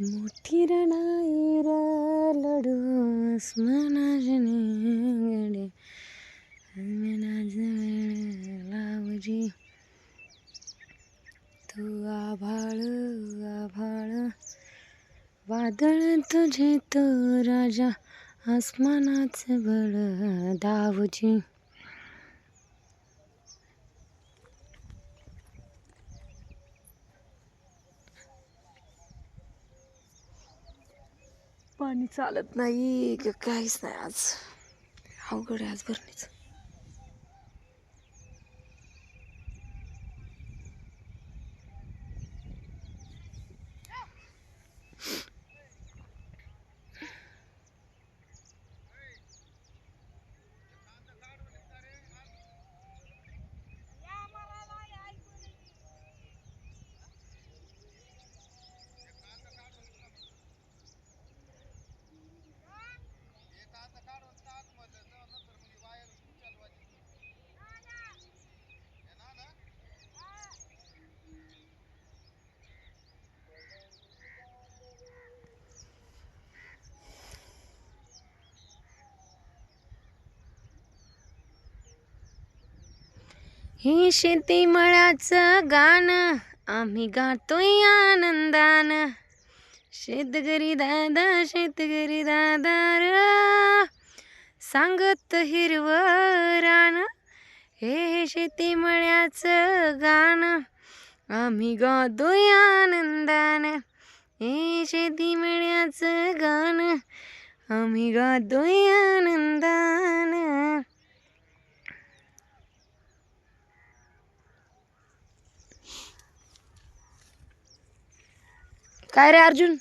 मोठी रणाई लडू स्मनाजने गडे लावजी तू आभाळ आभाळ वादळ तुझे तो राजा आसमानाच बळ दावजी. पाणी चालत नाही. क- काहीच नाही आज. अवघड आहे आज भरणीच. हे शेती मळ्याचं गाणं आम्ही गातोय आनंदान. शेतकरी दादा शेतकरी दादा र. सांगत हिरव रान हे शेती मळ्याचं गाणं आम्ही गातोय आनंदान. हे शेती मळ्याचं गाणं आम्ही गातोय आनंदान. काय रे अर्जुन?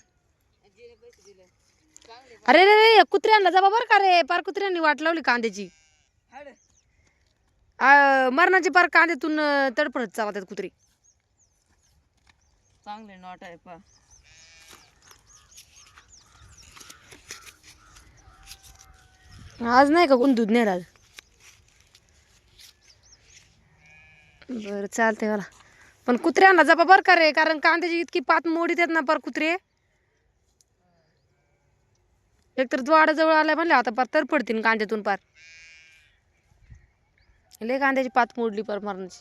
अरे रे रे कुत्र्यांना जा बरं का रे. पार कुत्र्यांनी वाट लावली कांद्याची. आ, मरणाची पार कांद्यातून अं, तडफडत चालतात कुत्री. चांगले नॉट आहे पा. आज नाही का कोण दूध नेणार? बरं चालतंय मला पण कुत्र्यांना जपा बरं का रे कारण कांद्याची इतकी पात मोडीत आहेत ना पर कुत्रे. एकतर द्वाड जवळ आलाय म्हणले आता पार तर पडतील कांद्यातून पार. लय कांद्याची पात मोडली पर मरणाची.